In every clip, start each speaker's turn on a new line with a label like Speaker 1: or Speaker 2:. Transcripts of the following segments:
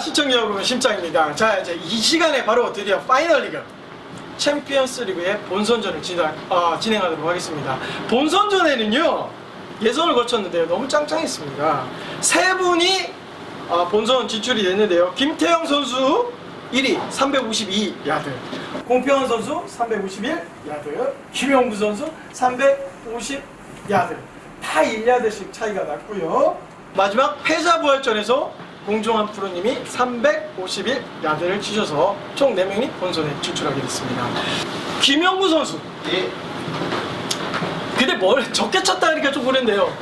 Speaker 1: 시청자 여러분 심장입니다. 자 이제 이 시간에 바로 드디어 파이널 리그 챔피언스 리그의 본선전을 진행, 어, 진행하도록 하겠습니다. 본선전에는요 예선을 거쳤는데요 너무 짱짱했습니다. 세 분이 어, 본선 진출이 됐는데요. 김태형 선수 1위 352 야드, 공평한 선수 351 야드, 김영구 선수 350 야드. 다 1야드씩 차이가 났고요. 마지막 패자부활전에서 공종한 프로님이 351 야드를 치셔서 총 4명이 본선에 진출하게 됐습니다. 김영구 선수.
Speaker 2: 예.
Speaker 1: 근데 뭘 적게 쳤다 하니까 좀 그랬는데요.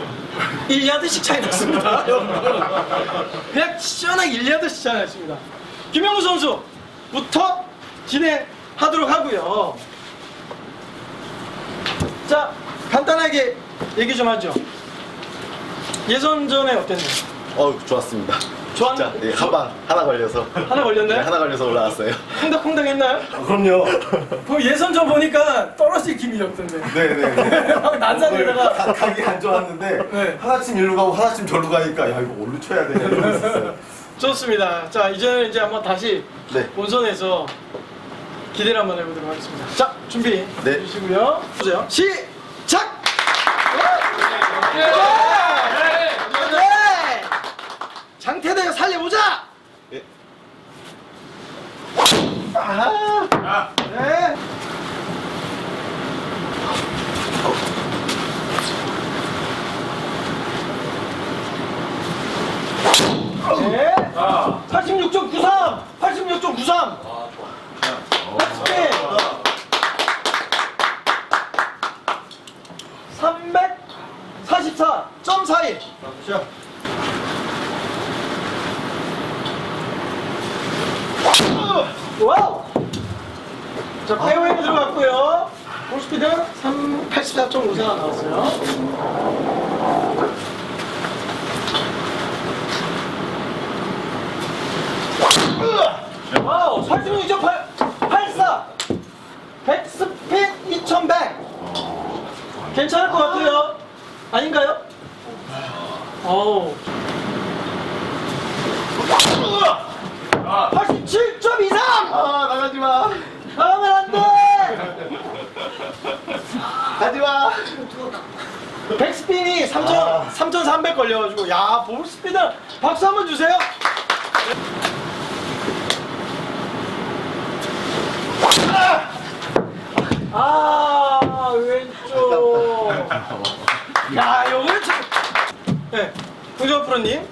Speaker 1: 1야드씩 차이 났습니다. 그냥 시원하게 1야드씩 차이 났습니다. 김영구 선수부터 진행하도록 하고요. 자, 간단하게 얘기 좀 하죠. 예선전에 어땠나요?
Speaker 2: 어 좋았습니다.
Speaker 1: 좋았나?
Speaker 2: 진짜 예, 한방 하나 걸려서
Speaker 1: 하나 걸렸나요?
Speaker 2: 네, 하나 걸려서 올라왔어요.
Speaker 1: 콩닥콩닥 했나요?
Speaker 2: 그럼요.
Speaker 1: 그 예선 전 보니까 떨어질 기미였던데.
Speaker 2: 네네.
Speaker 1: 막 난산에다가
Speaker 2: 각이 안 좋았는데
Speaker 1: 네.
Speaker 2: 하나쯤 일로 가고 하나쯤 저로 가니까 야 이거 어디로 쳐야 되냐 이러고
Speaker 1: 좋습니다. 자, 이제는 이제 한번 다시
Speaker 2: 네.
Speaker 1: 본선에서 기대를 한번 해보도록 하겠습니다. 자, 준비
Speaker 2: 네.
Speaker 1: 해주시고요. 보세요. 시작! 네. 네. 장태대가 살려보자!
Speaker 2: 예.
Speaker 1: 아, 네. 네. 86.93! 86.93! 네. 344.42! 와우! 자, 페어웨이 들어갔고요. 볼스피드 84.54 나왔어요. 와우! 86.84! 백스핀 2100! 괜찮을 것 같아요. 아닌가요? 어우. 87.23!
Speaker 2: 아 나가지 마.
Speaker 1: 나가면 안 돼!
Speaker 2: 가지 마.
Speaker 1: 백스핀이 3,000,
Speaker 2: 아.
Speaker 1: 3,300 걸려가지고, 야, 볼스피드 박수 한번 주세요! 아, 아, 왼쪽. 야, 요거는 참. 네, 홍정호 프로님.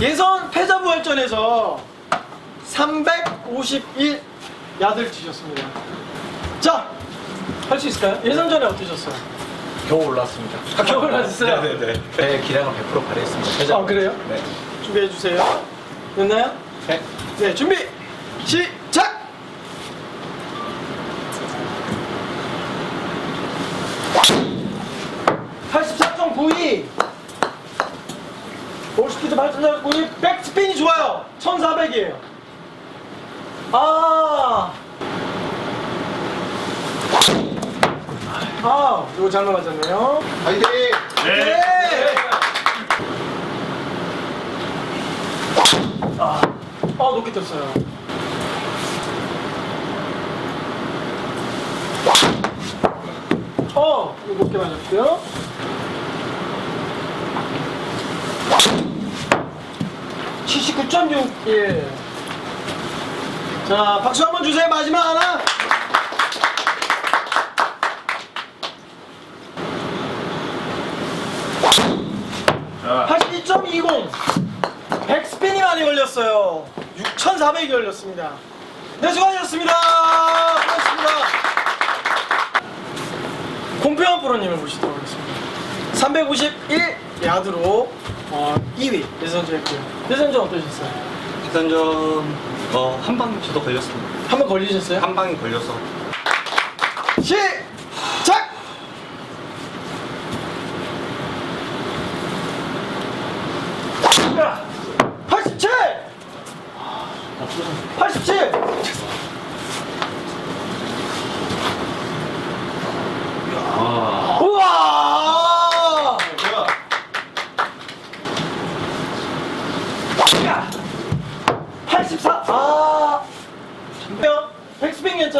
Speaker 1: 예선 패자부활전에서 351 야드를 치셨습니다. 자, 할 수 있을까요? 예선 전에 어떠셨어요?
Speaker 3: 겨우 올랐습니다.
Speaker 1: 아, 겨우 올랐어요?
Speaker 3: 네네네. 제 기량을 100% 발휘했습니다.
Speaker 1: 아, 그래요?
Speaker 3: 네.
Speaker 1: 준비해 주세요. 됐나요?
Speaker 3: 네.
Speaker 1: 네, 준비 시작. (84.92) 볼스피드 8.92 백스핀이 좋아요 (1400이에요) 아 아, 이거 잘못 맞았네요.
Speaker 2: 파이팅.
Speaker 1: 네. 아, 어, 높게 떴어요. 어, 이거 높게 맞았고요. (79.6) 예. 자, 박수 한번 주세요. 마지막 하나.
Speaker 3: 자,
Speaker 1: 82.20 백스핀이 많이 걸렸어요. 6,400이 걸렸습니다. 네 수고하셨습니다. 수고하셨습니다. 공평한 프로님을 모시도록 하겠습니다. 351 야드로 어, 2위 예선전했고요. 예선전 어떠셨어요?
Speaker 4: 일단전 어, 한 방 저도 걸렸습니다.
Speaker 1: 한 번 걸리셨어요?
Speaker 4: 한 방이 걸려서.
Speaker 1: 시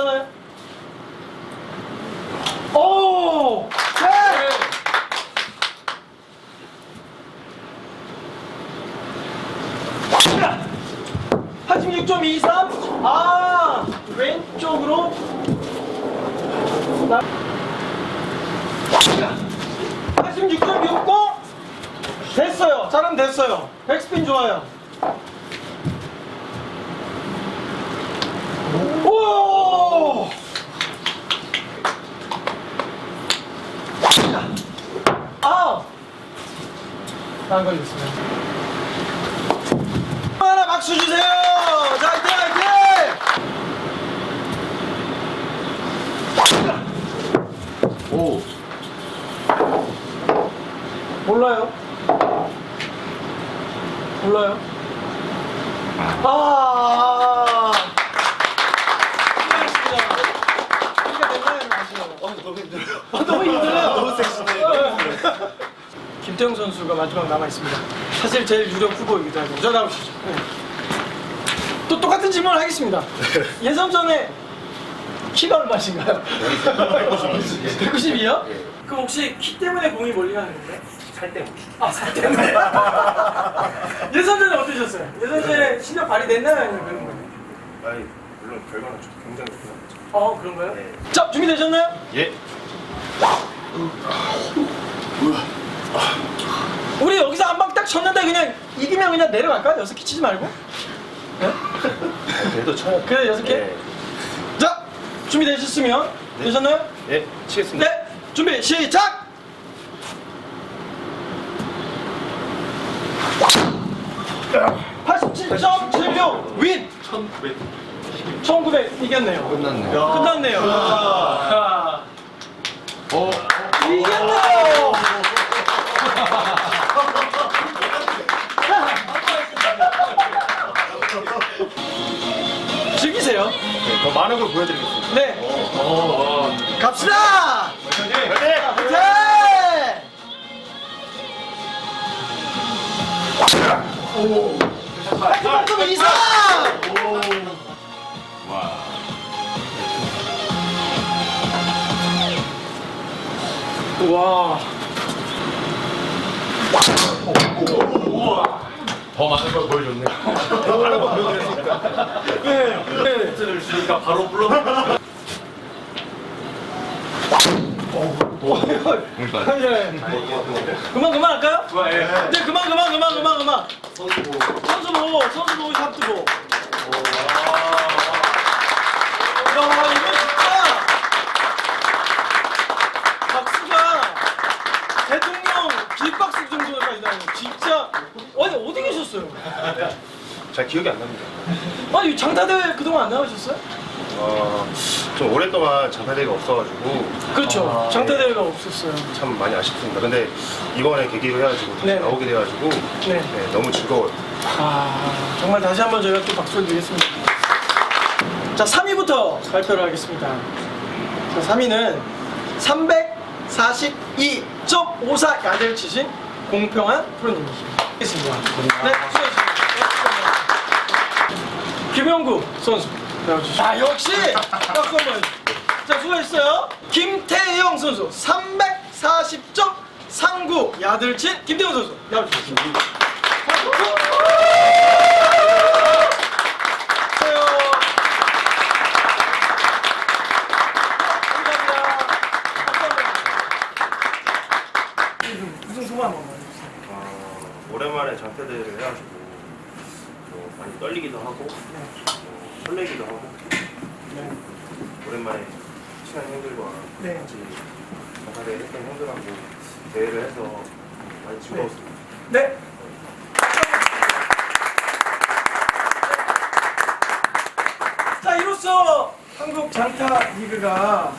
Speaker 1: 괜찮아요? 오! 네! 자, 86.23 아! 왼쪽으로 86.69 됐어요. 잘하면 됐어요. 백스핀 좋아요. 오! 아! 안. 하나 박수 주세요! 자, 화이팅, 화이팅!
Speaker 2: 오.
Speaker 1: 몰라요. 몰라요. 아. 수고하셨습니다. 이가 됐나요? 아시나요?
Speaker 4: 어, 너무 힘들어요.
Speaker 1: 아, 너무 힘들어요.
Speaker 4: 너무 섹시네요.
Speaker 1: 김태형 선수가 마지막 남아 있습니다. 사실 제일 유력 후보이기도 하고. 저 나오시죠. 네. 또 똑같은 질문을 하겠습니다. 예선전에 키가 얼마신가요? 192요? 그럼 혹시 키 때문에 공이 멀리 가는 건가요?
Speaker 3: 살 때문에.
Speaker 1: 아, 살 때문에. 예선전에 어떠셨어요? 예선전에 실력 발휘됐나요? 아니면 그런 거예요?
Speaker 2: 아니 물론 결과는 좀 굉장히 좋긴
Speaker 1: 어, 그런가요?
Speaker 2: 네.
Speaker 1: 자, 준비되셨나요?
Speaker 2: 예.
Speaker 1: 우리 여기서 한 방 딱 쳤는데 그냥 이기면 그냥 내려갈까요? 여섯 개 치지 말고? 네?
Speaker 2: 그래도 돼.
Speaker 1: 그래, 여섯 개?
Speaker 2: 예.
Speaker 1: 자, 준비되셨으면 되셨나요?
Speaker 2: 예. 치겠습니다.
Speaker 1: 네, 준비 시작. (87.76) 윈
Speaker 4: 1900.
Speaker 1: 1900 이겼네요
Speaker 2: 끝났네요.
Speaker 1: 끝났네요 아,
Speaker 2: 어.
Speaker 1: 이겼네요 즐기세요
Speaker 2: 네, 더 많은 걸 보여드리겠습니다.
Speaker 1: 네 갑시다
Speaker 2: 네.
Speaker 1: 화이팅! 오! 이상! 와.
Speaker 2: 더 많은 걸 보여줬네.
Speaker 1: 네. 네.
Speaker 4: 를 주니까 바로 불러.
Speaker 2: 그러니까.
Speaker 1: 그만 그만 할까요?
Speaker 4: 예.
Speaker 1: 네 그만 그만 그만 그만 그만.
Speaker 4: 선수 보.
Speaker 1: 보고 선수 보고 샷도 보고. 야 이거 진짜 박수가 대통령 빅박수 정도까지 나요. 진짜 아니 어디 계셨어요?
Speaker 2: 잘 기억이 안 납니다.
Speaker 1: 아니 장타대회 그동안 안 나오셨어요?
Speaker 2: 어, 좀 오랫동안 장타대회가 없어가지고
Speaker 1: 그렇죠.
Speaker 4: 아,
Speaker 1: 장타대회가 없었어요.
Speaker 2: 참 많이 아쉽습니다. 근데 이번에 계기로 해가지고 다시
Speaker 1: 네.
Speaker 2: 나오게 돼가지고
Speaker 1: 네.
Speaker 2: 네, 너무 즐거워요.
Speaker 1: 아 정말 다시 한번 저희가 또 박수를 드리겠습니다. 자 3위부터 발표를 하겠습니다. 자 3위는 342.54 야드를 치신 공평한 프로님이십니다. 네, 수고하셨습니다. 김영구 선수. 아 역시 박수 한번. 자 수고했어요. 김태형 선수 340.39 야드를 친 김태형 선수 나와주시죠. 무슨 소감 한번 해주세요.
Speaker 2: 어, 오랜만에 장타대회를 해가지고 뭐 많이 떨리기도 하고 뭐 설레기도 하고
Speaker 1: 네.
Speaker 2: 오랜만에 친한 형들과
Speaker 1: 네.
Speaker 2: 같이 장타대회 했던 형들하고 대회를 해서 많이 즐거웠습니다.
Speaker 1: 네. 자 이로써 한국 장타 리그가